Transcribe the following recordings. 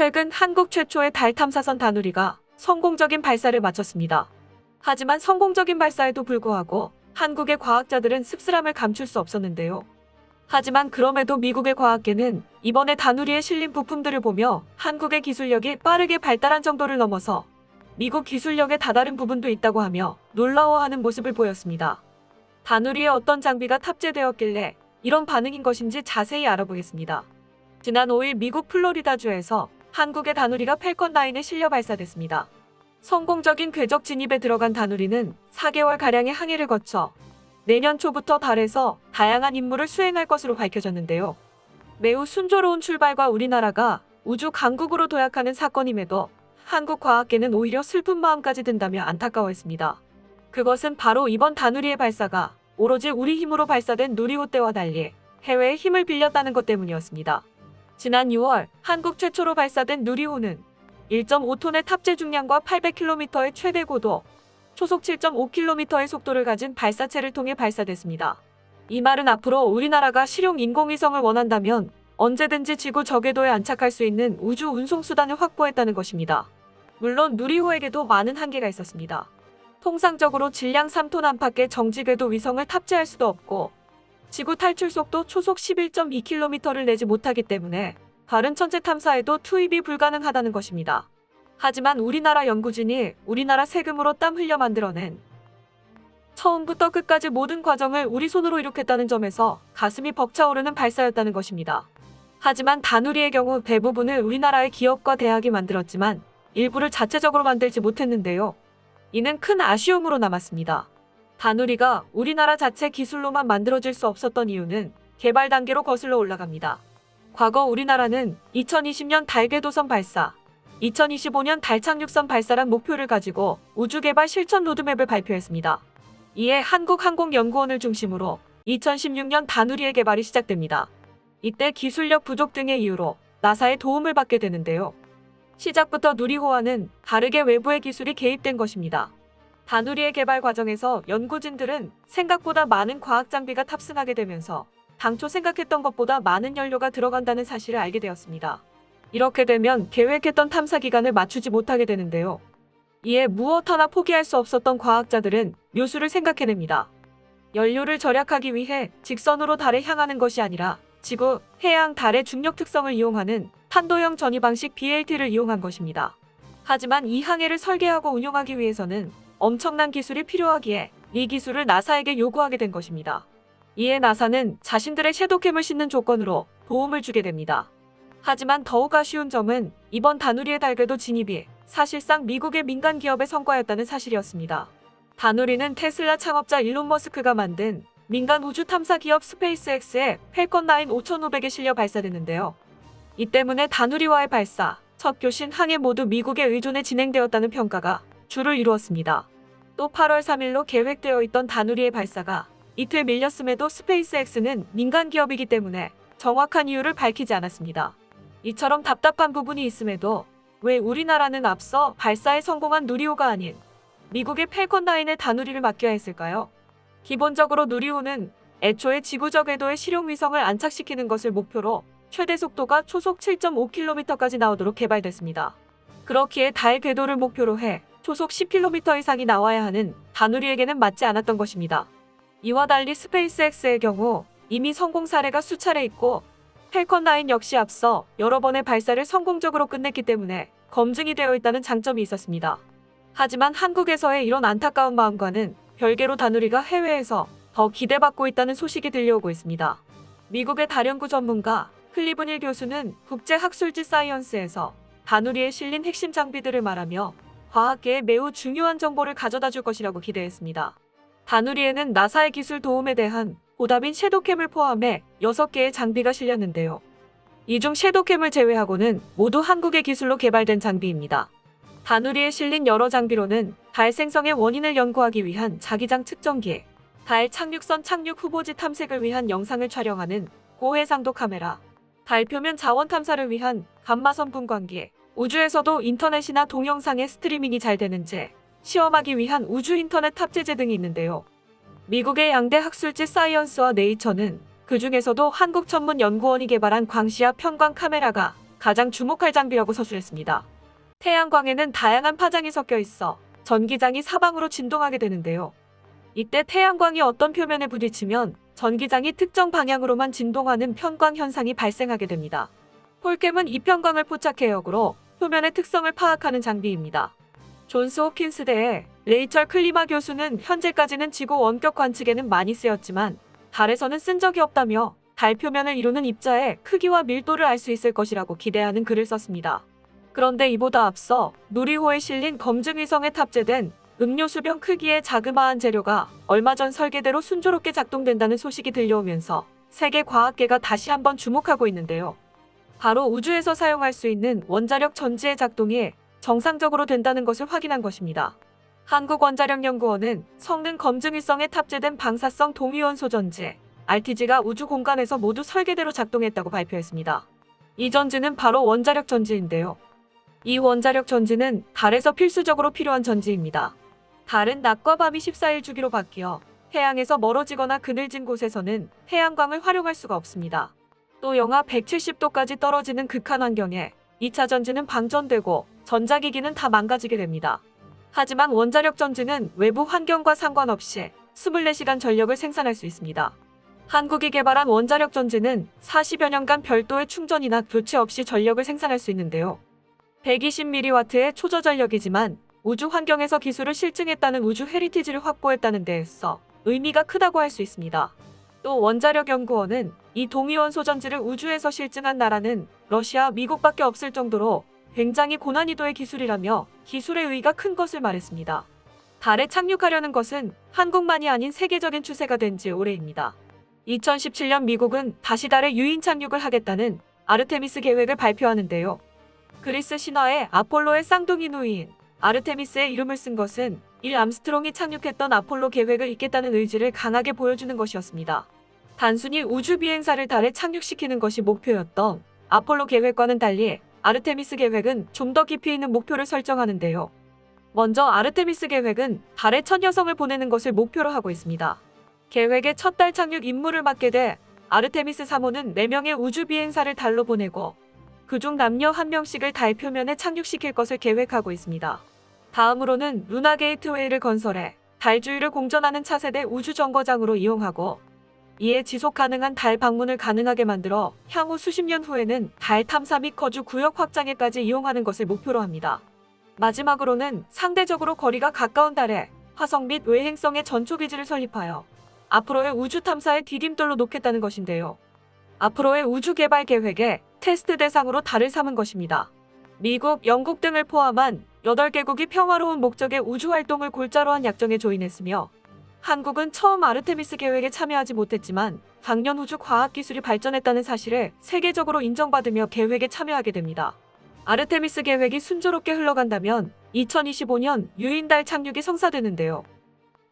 최근 한국 최초의 달 탐사선 다누리가 성공적인 발사를 마쳤습니다. 하지만 성공적인 발사에도 불구하고 한국의 과학자들은 씁쓸함을 감출 수 없었는데요. 하지만 그럼에도 미국의 과학계는 이번에 다누리에 실린 부품들을 보며 한국의 기술력이 빠르게 발달한 정도를 넘어서 미국 기술력에 다다른 부분도 있다고 하며 놀라워하는 모습을 보였습니다. 다누리에 어떤 장비가 탑재되었길래 이런 반응인 것인지 자세히 알아보겠습니다. 지난 5일 미국 플로리다주에서 한국의 다누리가 펠컨 9에 실려 발사됐습니다. 성공적인 궤적 진입에 들어간 다누리는 4개월가량의 항해를 거쳐 내년 초부터 달에서 다양한 임무를 수행할 것으로 밝혀졌는데요. 매우 순조로운 출발과 우리나라가 우주 강국으로 도약하는 사건임에도 한국 과학계는 오히려 슬픈 마음까지 든다며 안타까워했습니다. 그것은 바로 이번 다누리의 발사가 오로지 우리 힘으로 발사된 누리호 때와 달리 해외의 힘을 빌렸다는 것 때문이었습니다. 지난 6월 한국 최초로 발사된 누리호는 1.5톤의 탑재 중량과 800km의 최대 고도, 초속 7.5km의 속도를 가진 발사체를 통해 발사됐습니다. 이 말은 앞으로 우리나라가 실용 인공위성을 원한다면 언제든지 지구 저궤도에 안착할 수 있는 우주 운송 수단을 확보했다는 것입니다. 물론 누리호에게도 많은 한계가 있었습니다. 통상적으로 질량 3톤 안팎의 정지궤도 위성을 탑재할 수도 없고 지구 탈출 속도 초속 11.2km를 내지 못하기 때문에 다른 천체 탐사에도 투입이 불가능하다는 것입니다. 하지만 우리나라 연구진이 우리나라 세금으로 땀 흘려 만들어낸 처음부터 끝까지 모든 과정을 우리 손으로 이룩했다는 점에서 가슴이 벅차오르는 발사였다는 것입니다. 하지만 다누리의 경우 대부분을 우리나라의 기업과 대학이 만들었지만 일부를 자체적으로 만들지 못했는데요. 이는 큰 아쉬움으로 남았습니다. 다누리가 우리나라 자체 기술로만 만들어질 수 없었던 이유는 개발 단계로 거슬러 올라갑니다. 과거 우리나라는 2020년 달궤도선 발사, 2025년 달 착륙선 발사란 목표를 가지고 우주개발 실천 로드맵을 발표했습니다. 이에 한국항공연구원을 중심으로 2016년 다누리의 개발이 시작됩니다. 이때 기술력 부족 등의 이유로 나사의 도움을 받게 되는데요. 시작부터 누리호와는 다르게 외부의 기술이 개입된 것입니다. 다누리의 개발 과정에서 연구진들은 생각보다 많은 과학 장비가 탑승하게 되면서 당초 생각했던 것보다 많은 연료가 들어간다는 사실을 알게 되었습니다. 이렇게 되면 계획했던 탐사 기간을 맞추지 못하게 되는데요. 이에 무엇 하나 포기할 수 없었던 과학자들은 묘수를 생각해냅니다. 연료를 절약하기 위해 직선으로 달에 향하는 것이 아니라 지구, 해양, 달의 중력 특성을 이용하는 탄도형 전이 방식 BLT를 이용한 것입니다. 하지만 이 항해를 설계하고 운용하기 위해서는 엄청난 기술이 필요하기에 이 기술을 나사에게 요구하게 된 것입니다. 이에 나사는 자신들의 섀도캠을 싣는 조건으로 도움을 주게 됩니다. 하지만 더욱 아쉬운 점은 이번 다누리의 달궤도 진입이 사실상 미국의 민간 기업의 성과였다는 사실이었습니다. 다누리는 테슬라 창업자 일론 머스크가 만든 민간 우주 탐사 기업 스페이스X의 펠컨 9 5500에 실려 발사됐는데요. 이 때문에 다누리와의 발사, 첫 교신 항해 모두 미국의 의존에 진행되었다는 평가가 주를 이루었습니다. 또 8월 3일로 계획되어 있던 다누리의 발사가 이틀 밀렸음에도 스페이스X는 민간 기업이기 때문에 정확한 이유를 밝히지 않았습니다. 이처럼 답답한 부분이 있음에도 왜 우리나라는 앞서 발사에 성공한 누리호가 아닌 미국의 펠컨 9의 다누리를 맡겨야 했을까요? 기본적으로 누리호는 애초에 지구적 궤도에 실용 위성을 안착시키는 것을 목표로 최대 속도가 초속 7.5km까지 나오도록 개발됐습니다. 그렇기에 달 궤도를 목표로 해 초속 10km 이상이 나와야 하는 다누리에게는 맞지 않았던 것입니다. 이와 달리 스페이스X의 경우 이미 성공 사례가 수차례 있고 펠컨 9 역시 앞서 여러 번의 발사를 성공적으로 끝냈기 때문에 검증이 되어 있다는 장점이 있었습니다. 하지만 한국에서의 이런 안타까운 마음과는 별개로 다누리가 해외에서 더 기대받고 있다는 소식이 들려오고 있습니다. 미국의 다연구 전문가 클리브닐 교수는 국제학술지 사이언스에서 다누리에 실린 핵심 장비들을 말하며 과학계에 매우 중요한 정보를 가져다 줄 것이라고 기대했습니다. 다누리에는 나사의 기술 도움에 대한 보답인 섀도캠을 포함해 6개의 장비가 실렸는데요. 이 중 섀도캠을 제외하고는 모두 한국의 기술로 개발된 장비입니다. 다누리에 실린 여러 장비로는 달 생성의 원인을 연구하기 위한 자기장 측정기, 달 착륙선 착륙 후보지 탐색을 위한 영상을 촬영하는 고해상도 카메라, 달 표면 자원 탐사를 위한 감마선 분광기, 우주에서도 인터넷이나 동영상의 스트리밍이 잘 되는지 시험하기 위한 우주 인터넷 탑재제 등이 있는데요. 미국의 양대 학술지 사이언스와 네이처는 그 중에서도 한국 전문 연구원이 개발한 광시야 편광 카메라가 가장 주목할 장비라고 서술했습니다. 태양광에는 다양한 파장이 섞여 있어 전기장이 사방으로 진동하게 되는데요. 이때 태양광이 어떤 표면에 부딪히면 전기장이 특정 방향으로만 진동하는 편광 현상이 발생하게 됩니다. 폴캠은 이 편광을 포착해 역으로 표면의 특성을 파악하는 장비입니다. 존스 홉킨스대의 레이철 클리마 교수는 현재까지는 지구 원격 관측에는 많이 쓰였지만 달에서는 쓴 적이 없다며 달 표면을 이루는 입자의 크기와 밀도를 알 수 있을 것이라고 기대하는 글을 썼습니다. 그런데 이보다 앞서 누리호에 실린 검증위성에 탑재된 음료수병 크기의 자그마한 재료가 얼마 전 설계대로 순조롭게 작동된다는 소식이 들려오면서 세계 과학계가 다시 한번 주목하고 있는데요. 바로 우주에서 사용할 수 있는 원자력 전지의 작동이 정상적으로 된다는 것을 확인한 것입니다. 한국원자력연구원은 성능 검증일성에 탑재된 방사성 동위원소 전지 RTG가 우주 공간에서 모두 설계대로 작동했다고 발표했습니다. 이 전지는 바로 원자력 전지인데요. 이 원자력 전지는 달에서 필수적으로 필요한 전지입니다. 달은 낮과 밤이 14일 주기로 바뀌어 태양에서 멀어지거나 그늘진 곳에서는 태양광을 활용할 수가 없습니다. 또 영하 170도까지 떨어지는 극한 환경에 2차 전지는 방전되고 전자기기는 다 망가지게 됩니다. 하지만 원자력 전지는 외부 환경과 상관없이 24시간 전력을 생산할 수 있습니다. 한국이 개발한 원자력 전지는 40여 년간 별도의 충전이나 교체 없이 전력을 생산할 수 있는데요. 120mW의 초저전력이지만 우주 환경에서 기술을 실증했다는 우주 헤리티지를 확보했다는 데에서 의미가 크다고 할 수 있습니다. 또 원자력 연구원은 이 동위원 소 전지를 우주에서 실증한 나라는 러시아, 미국밖에 없을 정도로 굉장히 고난이도의 기술이라며 기술의 의의가 큰 것을 말했습니다. 달에 착륙하려는 것은 한국만이 아닌 세계적인 추세가 된 지 오래입니다. 2017년 미국은 다시 달에 유인 착륙을 하겠다는 아르테미스 계획을 발표하는데요. 그리스 신화의 아폴로의 쌍둥이 누이인 아르테미스의 이름을 쓴 것은 일 암스트롱이 착륙했던 아폴로 계획을 잇겠다는 의지를 강하게 보여주는 것이었습니다. 단순히 우주 비행사를 달에 착륙시키는 것이 목표였던 아폴로 계획과는 달리 아르테미스 계획은 좀 더 깊이 있는 목표를 설정하는데요. 먼저 아르테미스 계획은 달에 첫 여성을 보내는 것을 목표로 하고 있습니다. 계획의 첫 달 착륙 임무를 맡게 돼 아르테미스 3호는 4명의 우주 비행사를 달로 보내고 그중 남녀 한 명씩을 달 표면에 착륙시킬 것을 계획하고 있습니다. 다음으로는 루나 게이트웨이를 건설해 달 주위를 공전하는 차세대 우주 정거장으로 이용하고 이에 지속 가능한 달 방문을 가능하게 만들어 향후 수십 년 후에는 달 탐사 및 거주 구역 확장에까지 이용하는 것을 목표로 합니다. 마지막으로는 상대적으로 거리가 가까운 달에 화성 및 외행성의 전초 기지를 설립하여 앞으로의 우주 탐사의 디딤돌로 놓겠다는 것인데요. 앞으로의 우주 개발 계획에 테스트 대상으로 달을 삼은 것입니다. 미국, 영국 등을 포함한 8개국이 평화로운 목적의 우주 활동을 골자로 한 약정에 조인했으며 한국은 처음 아르테미스 계획에 참여하지 못했지만 작년 우주 과학 기술이 발전했다는 사실을 세계적으로 인정받으며 계획에 참여하게 됩니다. 아르테미스 계획이 순조롭게 흘러간다면 2025년 유인달 착륙이 성사되는데요.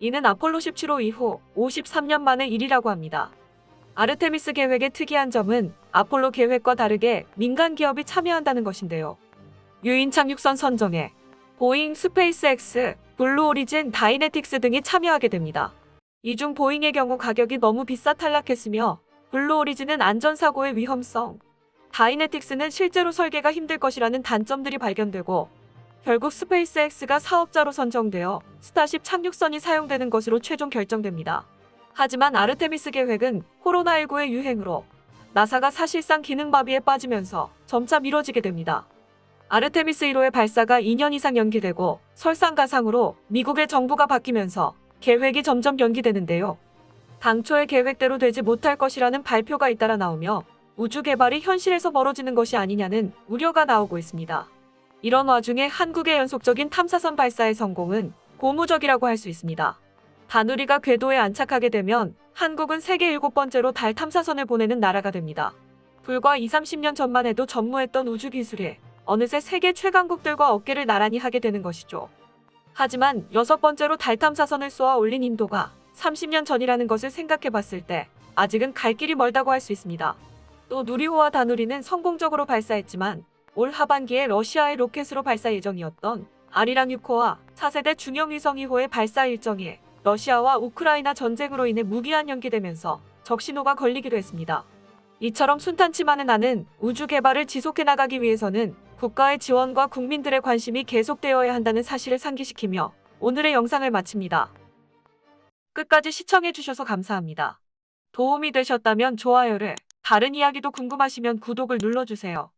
이는 아폴로 17호 이후 53년 만의 일이라고 합니다. 아르테미스 계획의 특이한 점은 아폴로 계획과 다르게 민간 기업이 참여한다는 것인데요. 유인 착륙선 선정에 보잉, 스페이스X, 블루 오리진, 다이네틱스 등이 참여하게 됩니다. 이 중 보잉의 경우 가격이 너무 비싸 탈락했으며 블루 오리진은 안전사고의 위험성, 다이네틱스는 실제로 설계가 힘들 것이라는 단점들이 발견되고 결국 스페이스X가 사업자로 선정되어 스타쉽 착륙선이 사용되는 것으로 최종 결정됩니다. 하지만 아르테미스 계획은 코로나19의 유행으로 나사가 사실상 기능 마비에 빠지면서 점차 미뤄지게 됩니다. 아르테미스 1호의 발사가 2년 이상 연기되고 설상가상으로 미국의 정부가 바뀌면서 계획이 점점 연기되는데요. 당초의 계획대로 되지 못할 것이라는 발표가 잇따라 나오며 우주 개발이 현실에서 멀어지는 것이 아니냐는 우려가 나오고 있습니다. 이런 와중에 한국의 연속적인 탐사선 발사의 성공은 고무적이라고 할 수 있습니다. 다누리가 궤도에 안착하게 되면 한국은 세계 일곱 번째로 달 탐사선을 보내는 나라가 됩니다. 불과 2, 30년 전만 해도 전무했던 우주 기술이 어느새 세계 최강국들과 어깨를 나란히 하게 되는 것이죠. 하지만 여섯 번째로 달 탐사선을 쏘아 올린 인도가 30년 전이라는 것을 생각해 봤을 때 아직은 갈 길이 멀다고 할 수 있습니다. 또 누리호와 다누리는 성공적으로 발사했지만 올 하반기에 러시아의 로켓으로 발사 예정이었던 아리랑 6호와 차세대 중형 위성 2호의 발사 일정이 러시아와 우크라이나 전쟁으로 인해 무기한 연기되면서 적신호가 걸리기도 했습니다. 이처럼 순탄치만은 않은 우주 개발을 지속해 나가기 위해서는 국가의 지원과 국민들의 관심이 계속되어야 한다는 사실을 상기시키며 오늘의 영상을 마칩니다. 끝까지 시청해 주셔서 감사합니다. 도움이 되셨다면 좋아요를, 다른 이야기도 궁금하시면 구독을 눌러주세요.